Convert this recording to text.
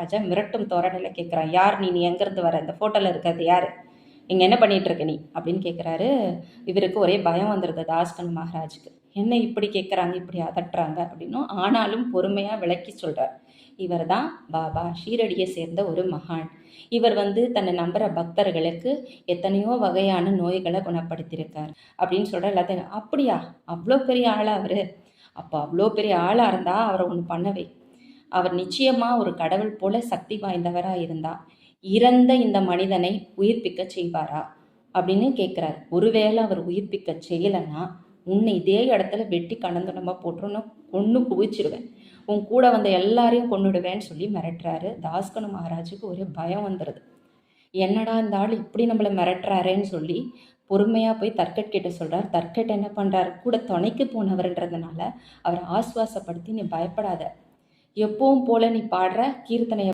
ராஜா மிரட்டும் தோரணையில் கேட்குறான் யார் நீ? நீ எங்கேருந்து வர? இந்த ஃபோட்டோவில் இருக்கிறது யார்? இங்கே என்ன பண்ணிட்டு இருக்க நீ? அப்படின்னு கேட்குறாரு இவருக்கு ஒரே பயம் வந்துடுது தாஸ்கன் மகாராஜுக்கு. என்ன இப்படி கேட்குறாங்க இப்படி அதட்டுறாங்க? அப்படின்னும் ஆனாலும் பொறுமையாக விளக்கி சொல்கிறார் இவர் தான் பாபா ஷீரடியை சேர்ந்த ஒரு மகான். இவர் வந்து தன்னை நம்புகிற பக்தர்களுக்கு எத்தனையோ வகையான நோய்களை குணப்படுத்தியிருக்கார். அப்படின்னு சொல்கிற எல்லாத்தையும். அப்படியா? அவ்வளோ பெரிய ஆளாக அவர்? அப்போ அவ்வளோ பெரிய ஆளாக இருந்தால் அவரை ஒன்று பண்ணவே அவர் நிச்சயமாக ஒரு கடவுள் போல சக்தி வாய்ந்தவராக இருந்தா இறந்த இந்த மனிதனை உயிர்ப்பிக்க செய்வாரா? அப்படின்னு கேட்குறாரு ஒருவேளை அவர் உயிர்ப்பிக்க செய்யலைன்னா உன்னை இதே இடத்துல வெட்டி கணந்தனமாக போட்டுருன்னு கொன்று குவிச்சிருவேன். உன் கூட வந்த எல்லாரையும் கொண்டுடுவேன்னு சொல்லி மிரட்டுறாரு. தாஸ்கனு மகாராஜுக்கு ஒரு பயம் வந்துடுது என்னடா இந்த ஆள் இப்படி நம்மளை மிரட்டுறாரேன்னு சொல்லி பொறுமையாக போய் தர்கட் கிட்ட சொல்கிறார் தர்கட் என்ன பண்ணுறாரு கூட துணைக்கு போனவர்ன்றதுனால அவரை ஆஸ்வாசப்படுத்தி நீ பயப்படாத. எப்பவும் போல நீ பாடுற கீர்த்தனையை